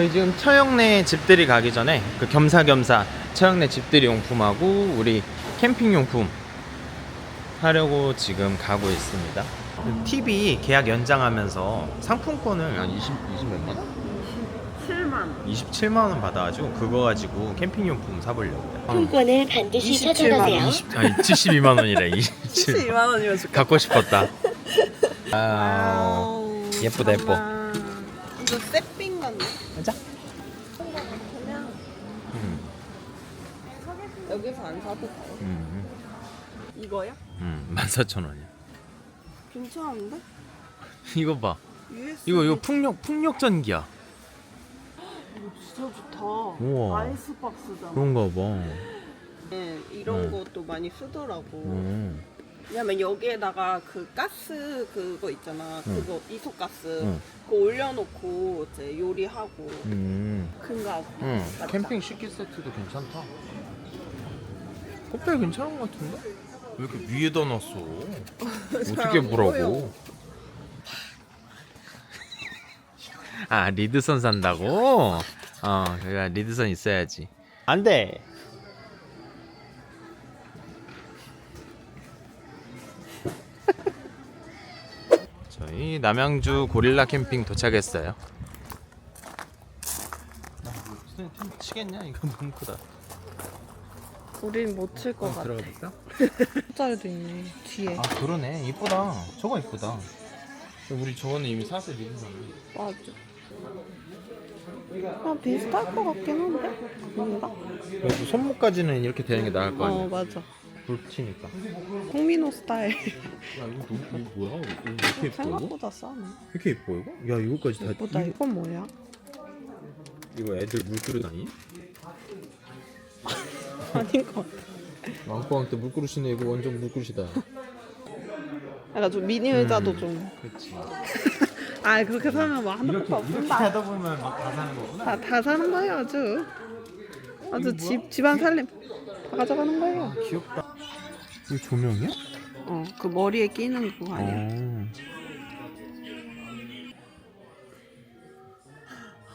저희 지금 처형내 집들이 가기 전에 그 겸사겸사 처형내 집들이 용품하고 우리 캠핑 용품 하려고 지금 가고 있습니다. 그 TV 계약 연장하면서 상품권을 한 20, 20몇 만 원? 7만 27만 원 받아가지고 그거 가지고 캠핑 용품 사보려고요. 통권을 반드시 27만 찾아가세요. 20, 아니 72만 원이래. 27. 72만 원이면? 갖고 싶었다. 아, 아우, 예쁘다, 예뻐. 잠깐만. 이거 새삥 같네 가자. 음, 사도 돼 음, 이거야? 음, 14,000원이야. 괜찮은데? 이거 봐. USB 이거 이거 풍력 풍력 전기야. 이거 진짜 좋다 우와. 아이스박스잖아 그런가 봐. 네, 이런 음. 것도 많이 쓰더라고 음. 왜냐면 여기에다가 그 가스 그거 있잖아 응. 그거 이소가스 응. 그거 올려놓고 이제 요리하고 음. 큰가 응. 맞다. 캠핑 식기 세트도 괜찮다. 껍데기 괜찮은 것 같은데? 왜 이렇게 위에다 놨어? 어떻게 잘안 보라고? 아 리드선 산다고? 어, 그가 리드선 있어야지. 안 돼. 저희 남양주 고릴라 캠핑 도착했어요. 치겠냐? 이거 너무 크다. 우린 못 칠 것 같아 들어가 볼까? 숫자리도 있네 뒤에 아 그러네. 이쁘다. 저거 이쁘다. 우리 저거는 이미 사서 리드선. 맞아 아 비슷할 것 같긴 한데 뭔가? 그래도 손목까지는 이렇게 되는 게 나을 거 아니야. 어 맞아 불치니까. 홍민호 스타일 야 이거 너무 이거 뭐야? 이거 왜 이렇게 예뻐 이거? 생각보다 싸네 이렇게 예뻐 이거? 야 이거까지 다 예쁘다 이건 뭐야? 이거 애들 물그릇 아니? 아닌 것 같아 왕빵 때 물그릇이네 이거 완전 물그릇이다. 약간 좀 미니 의자도 음. 좀 그렇지. 아 그렇게 사면 뭐 하나밖에 이렇게 없는다 하다 보면 막 다 사는 거구나. 다, 다 사는 거예요 아주 아주 집, 집안 살림 다 가져가는 거예요 귀엽다. 이거 조명이야? 어 그 머리에 끼는 그거 아니야 어.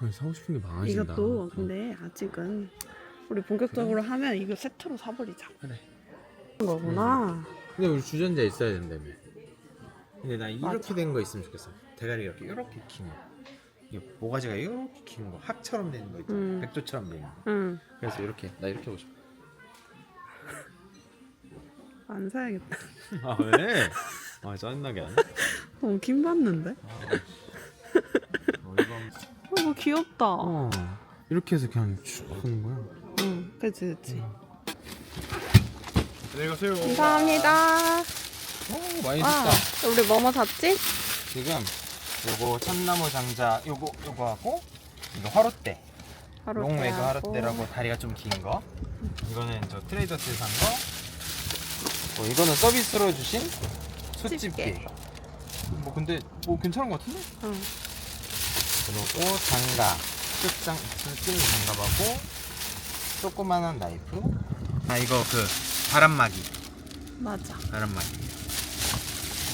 아, 사고 싶은 게 많아진다. 이것도 근데 아직은 우리 본격적으로 하면 이거 세트로 사버리자 그래. 그런 거구나 근데 우리 주전자 있어야 된다며. 근데 나 이렇게. 된 거 있으면 좋겠어. 대가리 이렇게 이렇게 긴 거. 이게 모가지가 이렇게 긴 거, 학처럼 되는 거 있잖아. 음. 백조처럼 되는 거. 응안 그래서 이렇게 나 이렇게 하고 싶어. 사야겠다 아 왜? 아 짜증나게 안. 너무 긴 받는데? 어이가 어, 뭐 귀엽다 어 이렇게 해서 그냥 쭉 하는 거야. 응 그치 그치 안녕히 가세요. 감사합니다 오 많이 아 줬다. 우리 뭐뭐 샀지? 지금 요거 참나무 장자 요거 요거 하고 이거 화롯대 롱웨그. 화롯대라고 다리가 좀 긴 거. 이거는 저 트레이더스에 산 거. 어, 이거는 서비스로 주신 숯집게. 집게. 뭐 근데 뭐 괜찮은 거 같은데? 응. 그리고 장갑, 숯장, 숯찌는 장갑하고 조그만한 나이프. 아 이거 그 바람막이, 맞아 바람막이.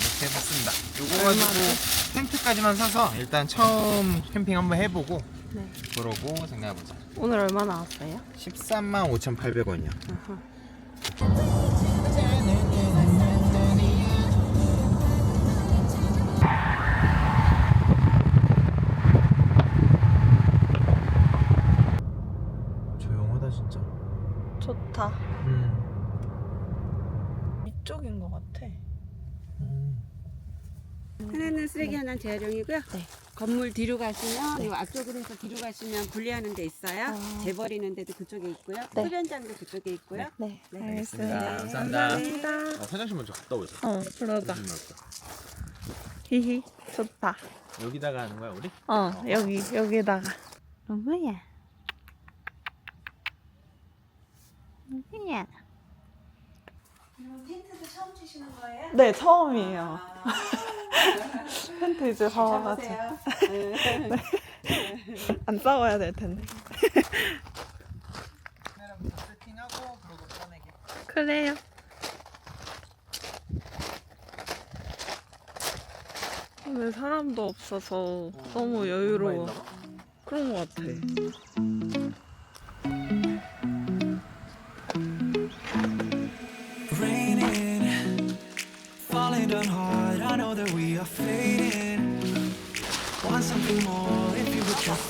이렇게 해봤습니다. 요거 가지고 텐트까지만 사서 일단 처음 캠핑 한번 해보고 네. 그러고 생각해보자. 오늘 얼마 나왔어요? 13만 5,800원이야. 아하. 쓰레기 하나는 재활용이고요. 네. 건물 뒤로 가시면 이 앞쪽으로 해서 뒤로 가시면 분리하는 데 있어요. 아. 재버리는 데도 그쪽에 있고요. 네. 흡연장도 그쪽에 있고요. 네, 네, 알겠습니다. 감사합니다. 감사합니다. 어, 화장실 먼저 갔다 오자. 어, 그러자. 조심할까? 히히, 좋다. 여기다가 하는 거야 우리? 어, 여기, 여기다가. 누구야? 누구야? 텐트도 처음 치시는 거예요? 네, 처음이에요. 텐트 이제 사와가지고. 네. 안 싸워야 될 텐데. 카메라부터 세팅하고 그러고 꺼내게. 그래요. 오늘 사람도 없어서 너무 여유로워. 그런 거 같아.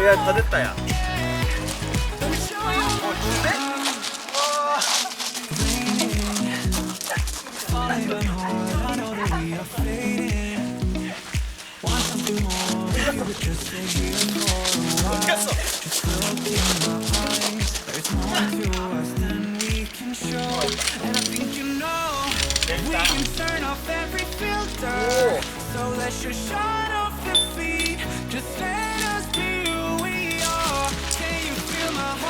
love. 와! 야, 다 됐다, 야. Let me show you my feel my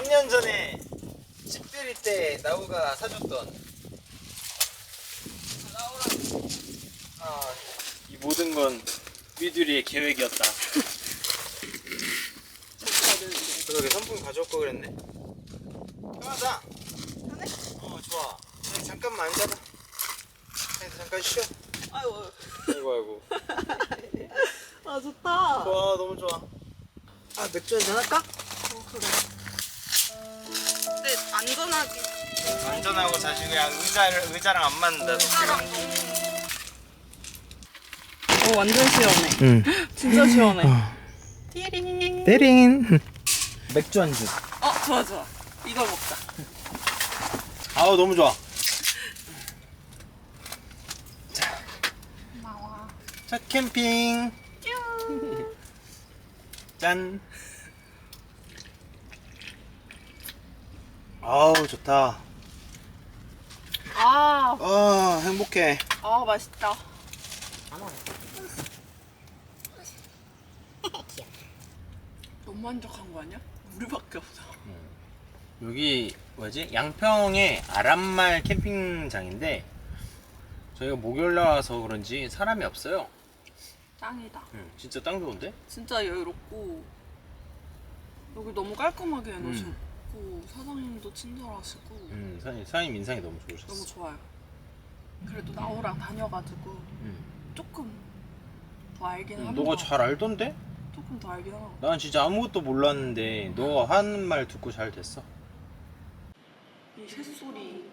3년 전에 집 들일 때 나우가 사줬던 아, 이 모든 건 미두리의 계획이었다. 그러게 선풍기 가져올 거 그랬네. 편하다. 편해? 어 좋아. 그냥 잠깐만 앉아봐. 그냥 잠깐 쉬어. 아이고, 아이고 아이고. 아 좋다. 좋아 너무 좋아. 아 맥주 한잔 할까? 근데 안전하게. 안전하고 사실 그냥 의자를 의자랑 안 맞는다. 오 완전 시원해. 응. 진짜 시원해. 띠링. 때린. 맥주 안주. 어 좋아 좋아. 이걸 먹자. 아우 너무 좋아. 첫 캠핑. 짠. 아우 좋다. 아, 아 행복해. 아 맛있다. 너무 만족한 거 아니야? 우리밖에 없어. 여기 뭐지 양평의 아람말 캠핑장인데 저희가 목요일 나와서 그런지 사람이 없어요. 짱이다. 응, 진짜 땅 좋은데? 진짜 여유롭고 여기 너무 깔끔하게 해놓으 셨고 사장님도 친절하시고 음, 사장님, 사장님 인상이 너무 너무 좋으셨어. 좋아요. 그래도 나오랑 다녀가지고 음. 조금 더 알긴 음, 하는 너가 것 잘 알던데? 같아. 조금 더 알긴 하고. 난 진짜 아무것도 몰랐는데 너가 하는 말 듣고 잘 됐어. 이 새소리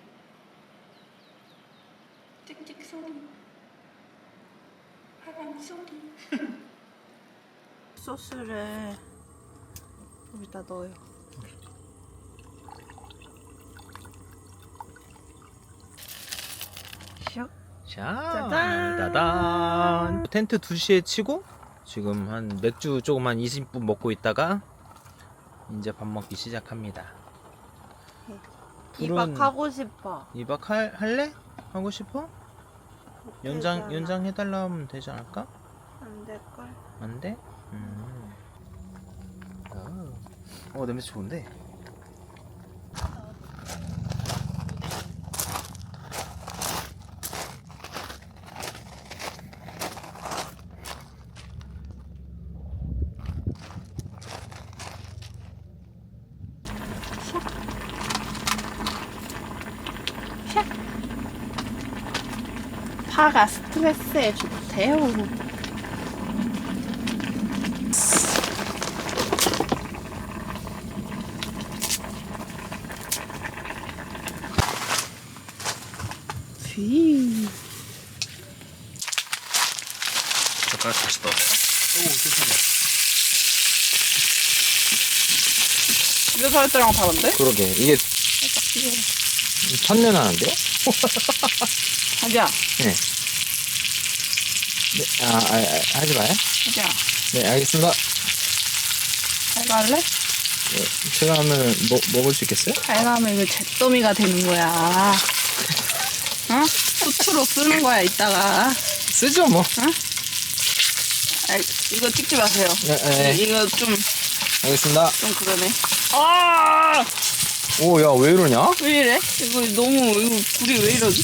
찍찍 소리 하람 소리 소스를 여기다 넣어요 자, 짜잔. 따단. 텐트 2시에 치고 지금 한 맥주 조금 한 20분 먹고 있다가 이제 밥 먹기 시작합니다. 불은- 이박 하고 싶어 2박 할, 할래? 하고 싶어? 연장. 연장 해달라 하면 되지 않을까? 안 될 걸 안 돼? 음. 어, 어 냄새 좋은데? 파가 스트레스에 좋대요. 휘. 젓가락 다시 넣어. 오, 괜찮네. 집에서 할 때랑 다른데? 그러게 이게 아, 찾는 하는데요? 자기야, 네. 네. 아, 아, 아 하지 마요. 자기야, 네, 알겠습니다. 잘 갈래? 네, 제가 하면 뭐, 먹을 수 있겠어요? 잘 가면 이거 잿더미가 되는 거야. 어? 수트로 쓰는 거야, 이따가. 쓰죠, 뭐. 아, 이거 찍지 마세요. 네, 네. 이거 좀, 알겠습니다. 좀 그러네. 아! 오, 야, 왜 이러냐? 왜 이래? 이거 너무, 이거 불이 왜 이러지?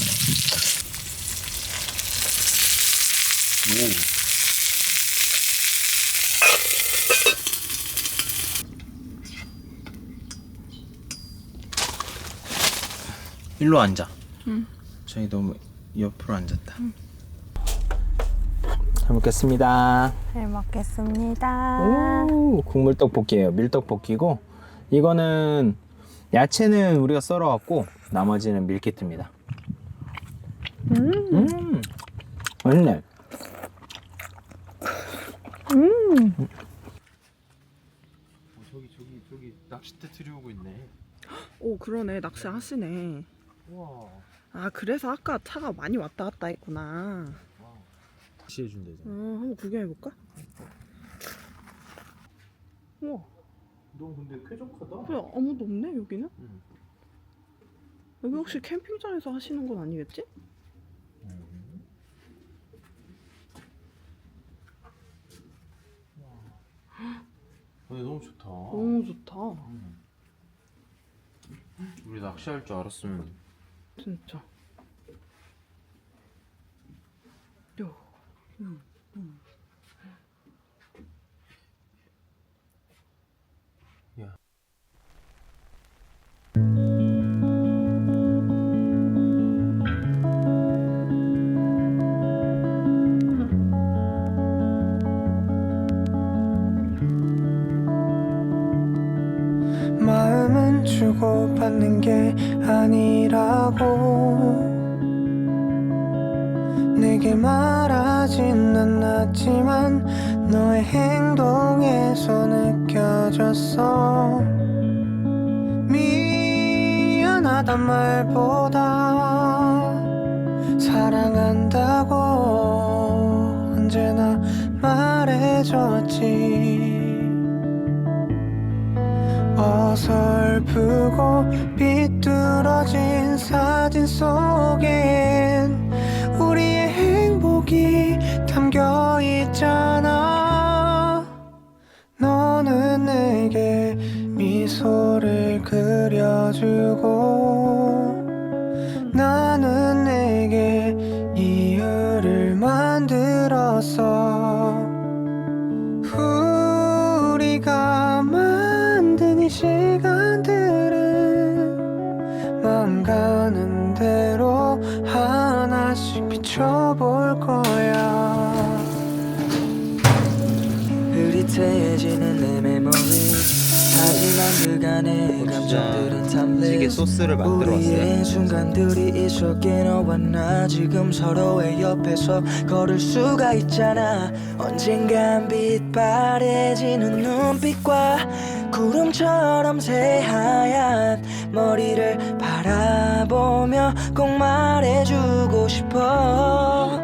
일로 앉아. 저희 너무 옆으로 앉았다. 잘 먹겠습니다. 잘 먹겠습니다. 오, 국물 떡볶이에요. 밀떡 볶이고 이거는 야채는 우리가 썰어갖고 나머지는 밀키트입니다. 음, 맛있네. 음. 저기 저기 저기 낚싯대 들여오고 있네. 오, 그러네. 낚시 하시네. 와. 아, 그래서 아까 차가 많이 왔다 갔다 했구나. 낚시 해준대잖아. 어, 한번 구경해볼까? 우와, 너 근데 쾌적하다. 왜 아무도 없네, 여기는? 응. 여기 혹시 캠핑장에서 하시는 건 아니겠지? 근데 너무 좋다. 너무 좋다. 우리 낚시할 줄 알았으면 진짜. 요. 음, 너의 행동에서 느껴졌어. 미안하단 말보다 사랑한다고 언제나 말해줬지. 어설프고 삐뚤어진 사진 속엔 우리의 행복이 미소를 그려주고 나는 내게 이유를 만들었어 소스를 만들어 우리의. 순간들이 있었기에 너와 나 지금 서로의 옆에서 걸을 수가 있잖아 언젠간 빛바래지는 눈빛과 구름처럼 새하얀 머리를 바라보며 꼭 말해주고 싶어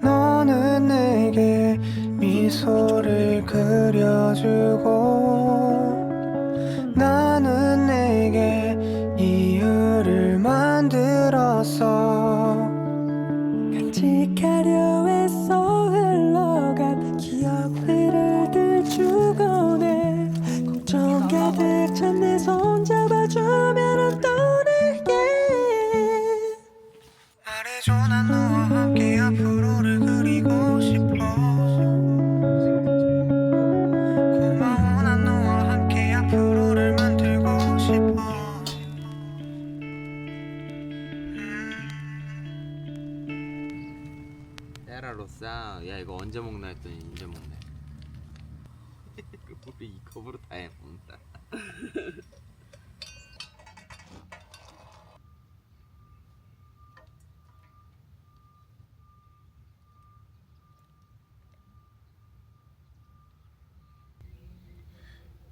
너는 내게 미소를 그려주고 나는 내게 만들었어 간직하려 애써 흘러간 기억들을 들추곤 해 걱정 가득 찬 내 손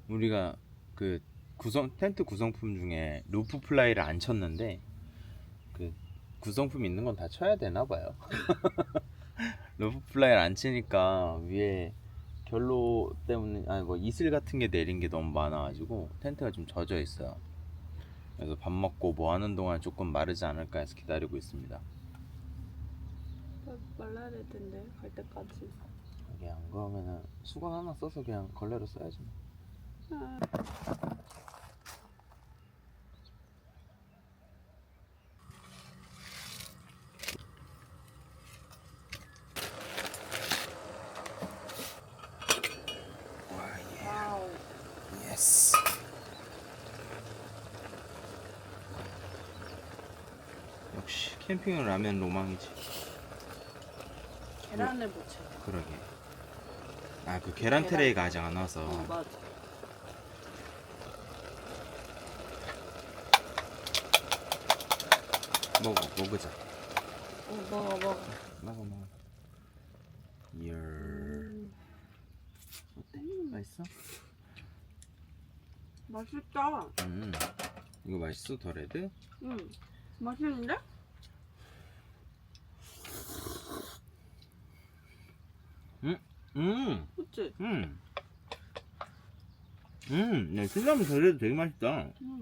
우리가 그 구성 텐트 구성품 중에 루프 플라이를 안 쳤는데 그 구성품 있는 건 다 쳐야 되나 봐요. 루프 플라이를 안 치니까 위에 결로 때문에 아니 뭐 이슬 같은 게 내린 게 너무 많아가지고 텐트가 좀 젖어 있어요. 그래서 밥 먹고 뭐 하는 동안 조금 마르지 않을까 해서 기다리고 있습니다. 말라야 될 텐데 갈 때까지. 이게 안 그러면은 수건 하나 써서 그냥 걸레로 써야지. 뭐. 역시 캠핑은 라면 로망이지. 계란을 붙여. 그러게. 아그 계란 트레이가 아직 안 와서. 어 맞아. 먹어 먹으자. 어 먹어 먹어. 먹어 먹어. 열. 어때? 맛있어? 맛있다. 음. 이거 맛있어 더 레드? 응. 맛있는데? 음. 그치? 음. 음. 네 신라면 더레드 되게 맛있다. 응.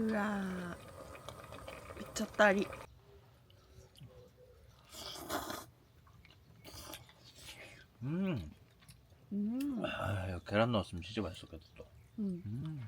으아 미쳤다리 음. 음. 아, 계란 넣었으면 진짜 맛있었겠다 또. 음. 음.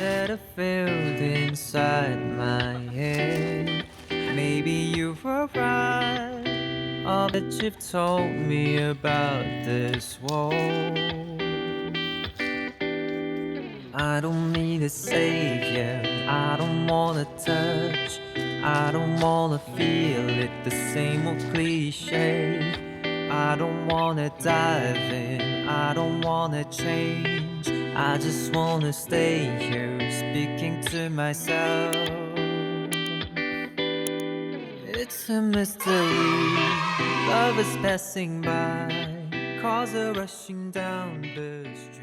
That I felt inside my head. Maybe you were right. All that you've told me about this world. I don't need a savior. I don't wanna touch. I don't wanna feel it. The same old cliche. I don't wanna dive in, I don't wanna change. I just wanna stay here speaking to myself. It's a mystery, love is passing by, cars are rushing down the street.